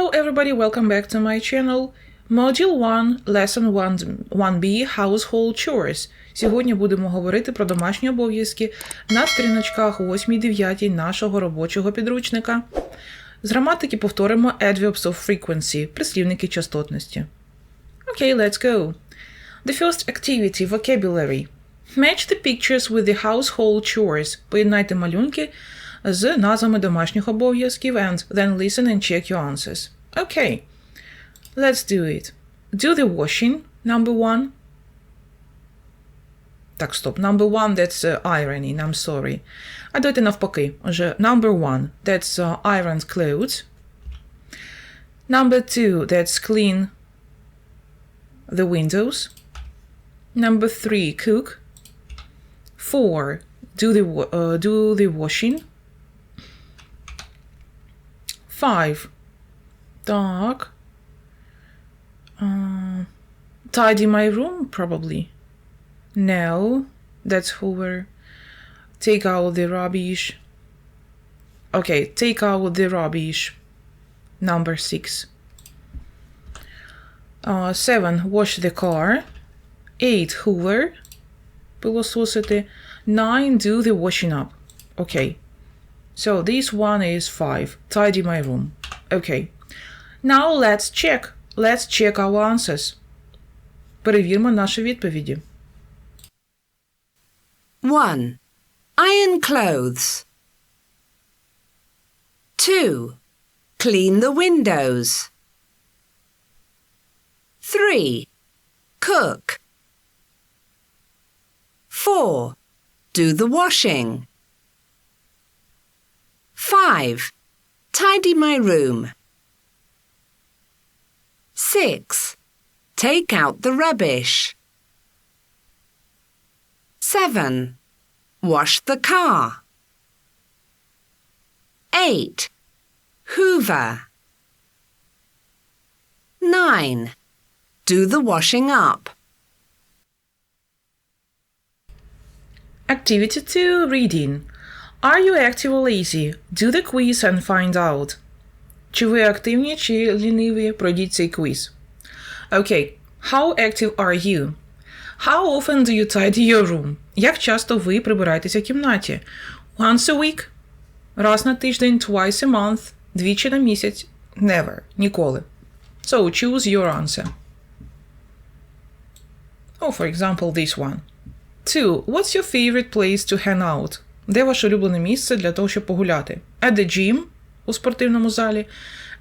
Hello everybody, welcome back to my channel. Module 1, Lesson 1, 1B Household Chores. Сьогодні будемо говорити про домашні обов'язки на сторіночках 8-9 нашого робочого підручника. З граматики повторимо adverbs of frequency, прислівники частотності. Okay, let's go. The first activity vocabulary. Match the pictures with the household chores. Поєднайте малюнки з назвами домашніх обов'язків and then listen and check your answers. Okay. Let's do it. Do the washing, number one. Так, стоп. Number one, that's uh, ironing, I'm sorry. А давайте навпаки. Отже, number one, that's uh, ironed clothes. Number two, that's clean the windows. Number three, cook. Four, do the wa- uh, do the washing. Five, так. Uh, tidy my room, probably. No, that's Hoover. Take out the rubbish. Okay, take out the rubbish. Number six. Uh, seven, wash the car. Eight, Hoover. Пилососити. Nine, do the washing up. Okay. So this one is five. Tidy my room. Okay. Now let's check. Let's check our answers. Перевірмо наші відповіді. 1. Iron clothes. 2. Clean the windows. 3. Cook. 4. Do the washing. 5. Tidy my room. 6. Take out the rubbish. 7. Wash the car. 8. Hoover. 9. Do the washing up. Activity 2 Reading. Are you active or lazy? Do the quiz and find out. Чи ви активні, чи ліниві? Пройдіть цей квіз. Okay. How active are you? How often do you tidy your room? Як часто ви прибираєтеся в кімнаті? Once a week? Раз на тиждень, twice a month, двічі на місяць. Never. Ніколи. So choose your answer. Oh, for example, this one. 2. What's your favorite place to hang out? Де ваше улюблене місце для того, щоб погуляти? At the gym у спортивному залі.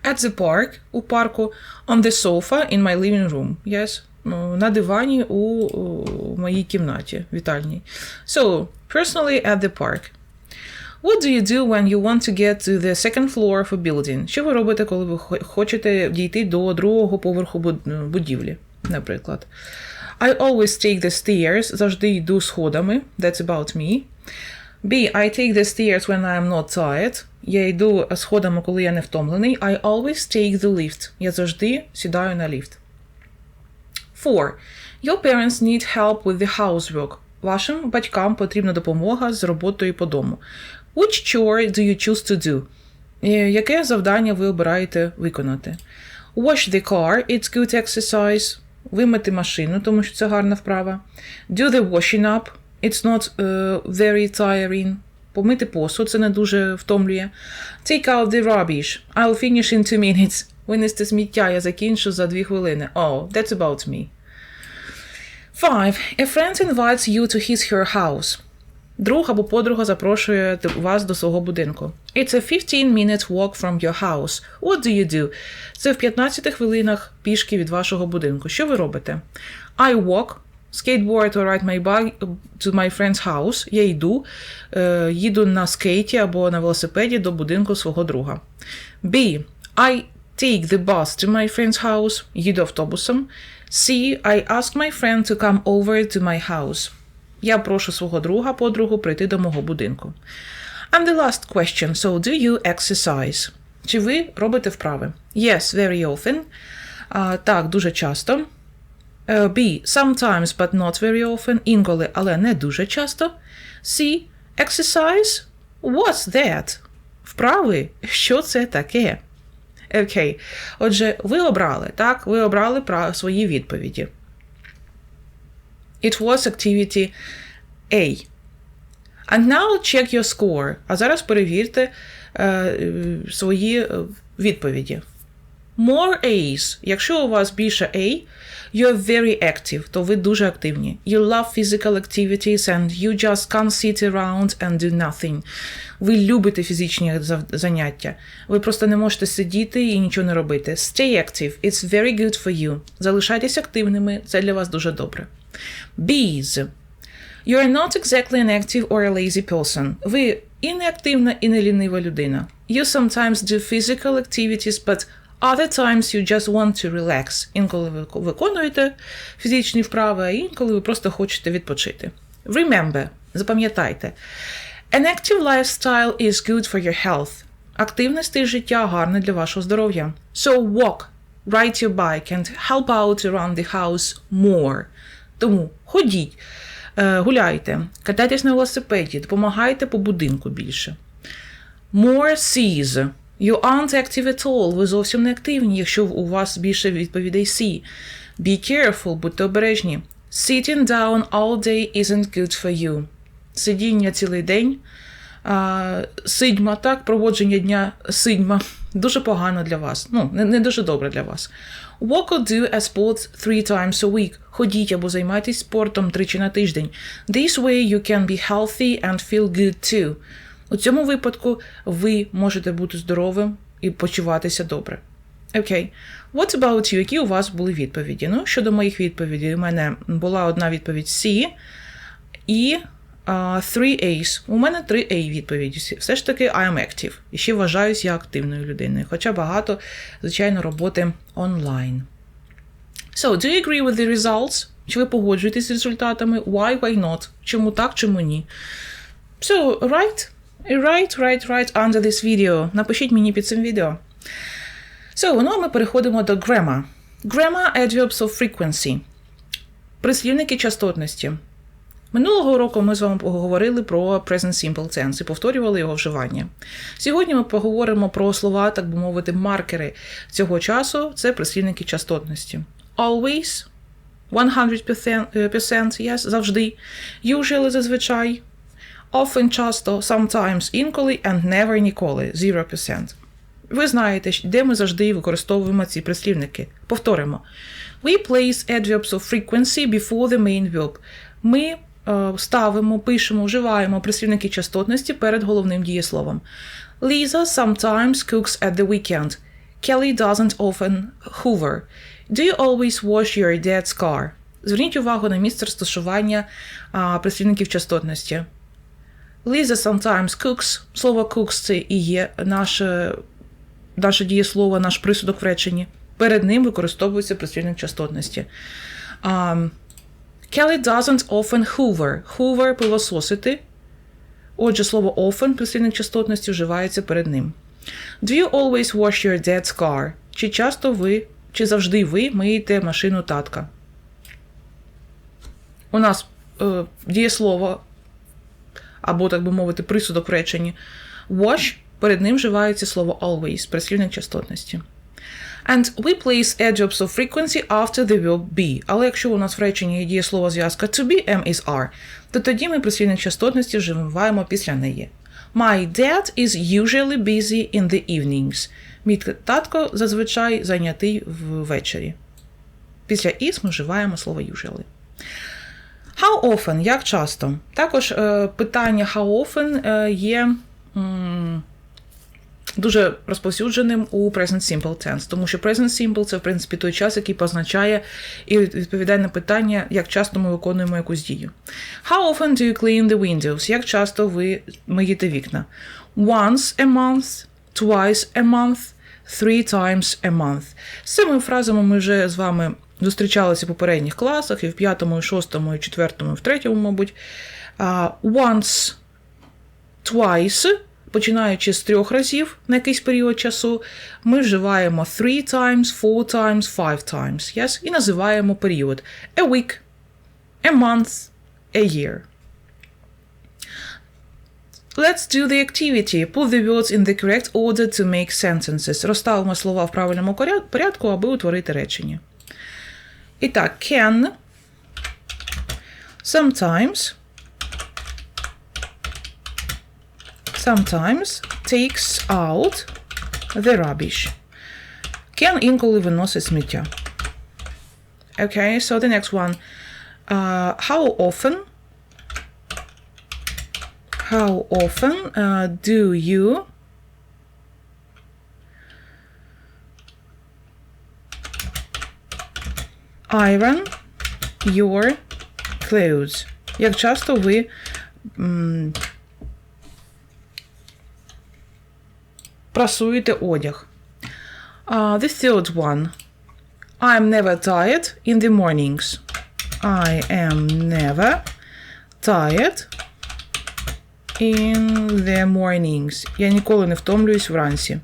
At the park у парку. On the sofa in my living room. Yes. Ну, На дивані у, у моїй кімнаті вітальній. So, personally at the park. What do you do when you want to get to the second floor of a building? Що ви робите, коли ви хочете дійти до другого поверху будівлі, наприклад? I always take the stairs. Завжди йду сходами. That's about me. B. I take the stairs when I am not tired. Я йду сходами, коли я не втомлений. I always take the lift. Я завжди сідаю на ліфт. 4. Your parents need help with the housework. Вашим батькам потрібна допомога з роботою по дому. Which chore do you choose to do? Е, Яке завдання ви обираєте виконати? Wash the car, it's good exercise. Вимити машину, тому що це гарна вправа. Do the washing up, it's not uh, very tiring. Помити посуд, це не дуже втомлює. Take out the rubbish. I'll finish in two minutes. Винести сміття, я закінчу за дві хвилини. Oh, that's about me. 5. A friend invites you to his her house. Друг або подруга запрошує вас до свого будинку. It's a 15 minute walk from your house. What do you do? Це в 15 хвилинах пішки від вашого будинку. Що ви робите? I walk, skateboard or ride my bike to my friend's house. Я йду, е, їду на скейті або на велосипеді до будинку свого друга. B. I take the bus to my friend's house. Їду автобусом. C. I ask my friend to come over to my house. Я прошу свого друга, подругу прийти до мого будинку. And the last question. So, do you exercise? Чи ви робите вправи? Yes, very often. А, так, дуже часто. Е, B. Sometimes, but not very often. Інколи, але не дуже часто. C. Exercise? What's that? Вправи? Що це таке? Окей. Отже, ви обрали, так? Ви обрали свої відповіді. It was activity A. And now check your score. А зараз перевірте е, е, свої е, відповіді. More A's. Якщо у вас більше A, you're very active, то ви дуже активні. You love physical activities and you just can't sit around and do nothing. Ви любите фізичні заняття. Ви просто не можете сидіти і нічого не робити. Stay active. It's very good for you. Залишайтесь активними, це для вас дуже добре. B's. You are not exactly an active or a lazy person. Ви і не активна, і не лінива людина. You sometimes do physical activities, but other times you just want to relax. Інколи ви виконуєте фізичні вправи, а інколи ви просто хочете відпочити. Remember, запам'ятайте. An active lifestyle is good for your health. Стиль життя гарний для вашого здоров'я. So walk, ride your bike and help out around the house more. Тому ходіть, е, гуляйте, катайтесь на велосипеді, допомагайте по будинку більше. More C's. You aren't active at all. Ви зовсім не активні, якщо у вас більше відповідей C. Be careful, будьте обережні. Sitting down all day isn't good for you. Сидіння цілий день. А, сидьма, так, проводження дня сидьма. Дуже погано для вас. Ну, не, не дуже добре для вас. Walk or do a sport three times a week. Ходіть або займайтесь спортом тричі на тиждень. This way you can be healthy and feel good too. У цьому випадку ви можете бути здоровим і почуватися добре. Окей. What about you? Які у вас були відповіді? Ну, щодо моїх відповідей, у мене була одна відповідь C і а, three A's. У мене три A відповіді. Все ж таки, I am active. І ще вважаюся я активною людиною. Хоча багато, звичайно, роботи онлайн. So, do you agree with the results? Чи ви погоджуєтесь з результатами? Why, why not? Чому так, чому ні? So, write, write, write, write under this video. Напишіть мені під цим відео. So, ну ми переходимо до grammar. Grammar adverbs of frequency. Прислівники частотності. Минулого року ми з вами поговорили про present simple tense і повторювали його вживання. Сьогодні ми поговоримо про слова, так би мовити, маркери цього часу це прислівники частотності. Always, 100%, yes, завжди, usually зазвичай, often часто, sometimes інколи and never ніколи 0%. Ви знаєте, де ми завжди використовуємо ці прислівники. Повторимо. We place adverbs of frequency before the main verb. Ми е, ставимо, пишемо, вживаємо прислівники частотності перед головним дієсловом. Lisa sometimes cooks at the weekend. Kelly doesn't often hoover. Do you always wash your dad's car? Зверніть увагу на місце розташування прислівників частотності. Lisa sometimes cooks. Слово cooks це і є наше, наше дієслово, наш присудок в реченні. Перед ним використовується прислівник частотності. Um, Kelly doesn't often hoover. Hoover – пилососити. Отже, слово often, прислівник частотності, вживається перед ним. Do you always wash your dad's car? Чи часто ви, чи завжди ви миєте машину татка? У нас е, дієслово, або, так би мовити, присудок в реченні. Wash, перед ним вживається слово always, прислівник частотності. And we place adverbs of frequency after the verb be. Але якщо у нас в реченні є дієслово зв'язка to be, am is are, то тоді ми прислівник частотності вживаємо після неї. My dad is usually busy in the evenings. Мій татко зазвичай зайнятий ввечері. Після is ми вживаємо слово usually. How often? Як часто? Також е, питання how often е, є дуже розповсюдженим у present simple tense, тому що present simple це, в принципі, той час, який позначає і відповідає на питання, як часто ми виконуємо якусь дію. How often do you clean the windows? Як часто ви миєте вікна? Once a month, twice a month, three times a month. З цими фразами ми вже з вами зустрічалися в попередніх класах, і в п'ятому, і шостому, і четвертому, і в третьому, мабуть. Once, twice, починаючи з трьох разів на якийсь період часу, ми вживаємо three times, four times, five times. Yes? І називаємо період a week, a month, a year. Let's do the activity. Put the words in the correct order to make sentences. Розставимо слова в правильному порядку, аби утворити речення. І так, can sometimes sometimes takes out the rubbish. Can інколи виносить сміття. Okay, so the next one. Uh, how often how often uh, do you iron your clothes? Як часто ви м, прасуєте одяг? Uh, the third one. I'm never tired in the mornings. I am never tired in the mornings. Я ніколи не втомлююсь вранці.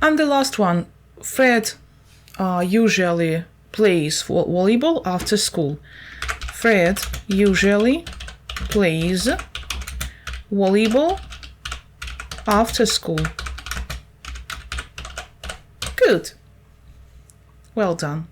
And the last one. Fred uh, usually plays vo- volleyball after school. Fred usually plays volleyball after school. Good. Well done.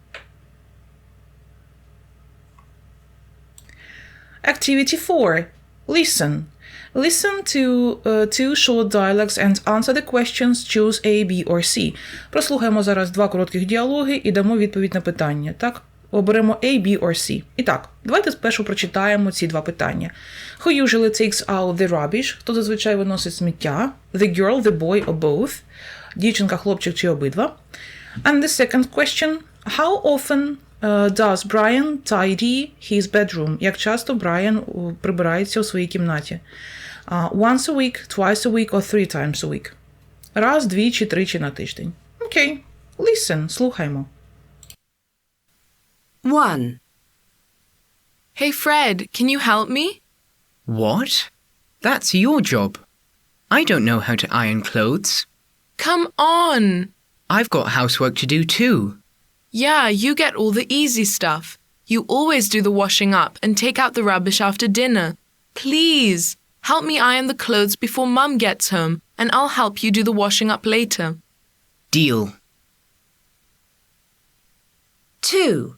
Activity 4. Listen. Listen to uh, two short dialogues and answer the questions. Choose A, B or C. Прослухаємо зараз два коротких діалоги і дамо відповідь на питання. Так, оберемо A, B or C. І так, давайте спершу прочитаємо ці два питання. Who usually takes out the rubbish? Хто зазвичай виносить сміття? The girl, the boy or both? Дівчинка, хлопчик чи обидва? And the second question. How often uh, does Brian tidy his bedroom? Як часто Брайан uh, прибирається у своїй кімнаті? Uh, once a week, twice a week or three times a week? Раз, двічі, тричі на тиждень. Окей. Listen, слухаймо. 1. Hey Fred, can you help me? What? That's your job. I don't know how to iron clothes. Come on! I've got housework to do too. Yeah, you get all the easy stuff. You always do the washing up and take out the rubbish after dinner. Please, help me iron the clothes before Mum gets home, and I'll help you do the washing up later. Deal. 2.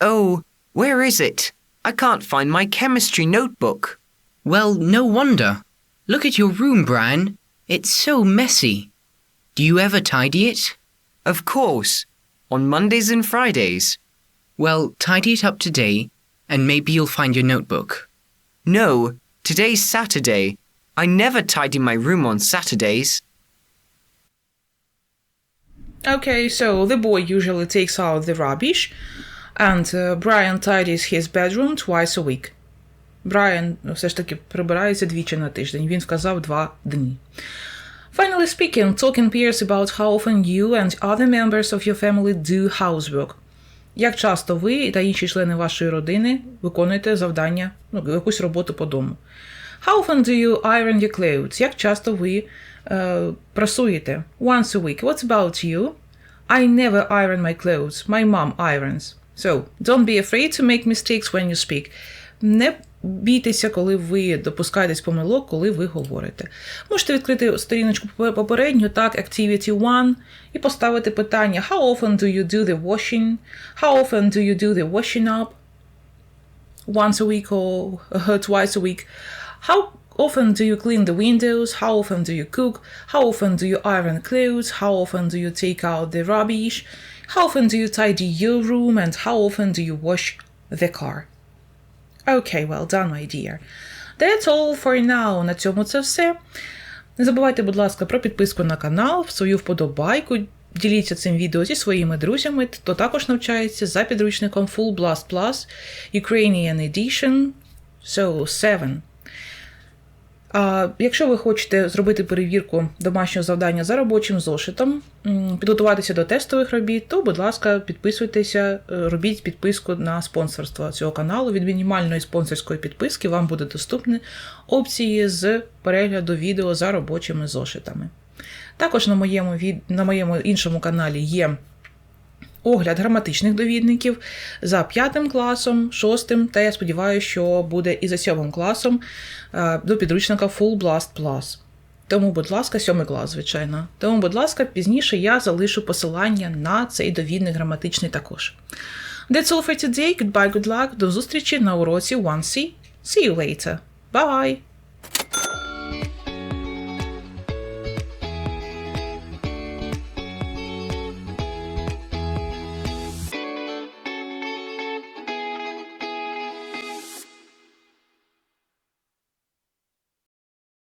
Oh, where is it? I can't find my chemistry notebook. Well, no wonder. Look at your room, Brian. It's so messy. Do you ever tidy it? Of course, on Mondays and Fridays. Well, tidy it up today, and maybe you'll find your notebook. No, today's Saturday. I never tidy my room on Saturdays. Okay, so the boy usually takes out the rubbish, and uh, Brian tidies his bedroom twice a week. Брайан все ж таки прибирається двічі на тиждень. Він вказав два дні. Finally speaking, talk in pairs about how often you and other members of your family do housework. Як часто ви та інші члени вашої родини виконуєте завдання, ну, якусь роботу по дому. How often do you iron your clothes? Як часто ви е, прасуєте? Once a week. What's about you? I never iron my clothes. My mom irons. So, don't be afraid to make mistakes when you speak. Не бійтеся, коли ви допускаєтесь помилок, коли ви говорите. Можете відкрити сторіночку попередню, так, Activity 1, і поставити питання How often do you do the washing? How often do you do the washing up? Once a week or uh, twice a week? How often do you clean the windows? How often do you cook? How often do you iron clothes? How often do you take out the rubbish? How often do you tidy your room? And how often do you wash the car? Okay, well done, my dear. That's all for now. На цьому це все. Не забувайте, будь ласка, про підписку на канал, свою вподобайку. Діліться цим відео зі своїми друзями, хто також навчається за підручником Full Blast Plus Ukrainian Edition So 7. А, якщо ви хочете зробити перевірку домашнього завдання за робочим зошитом, підготуватися до тестових робіт, то, будь ласка, підписуйтеся, е, робіть підписку на спонсорство цього каналу. Від мінімальної спонсорської підписки вам буде доступні опції з перегляду відео за робочими зошитами. Також на моєму, на моєму іншому каналі є огляд граматичних довідників за п'ятим класом, шостим, та я сподіваюся, що буде і за сьомим класом е, до підручника Full Blast Plus. Тому, будь ласка, сьомий клас, звичайно. Тому, будь ласка, пізніше я залишу посилання на цей довідник граматичний також. That's all for today. Goodbye, good luck. До зустрічі на уроці 1C. See you later. Bye!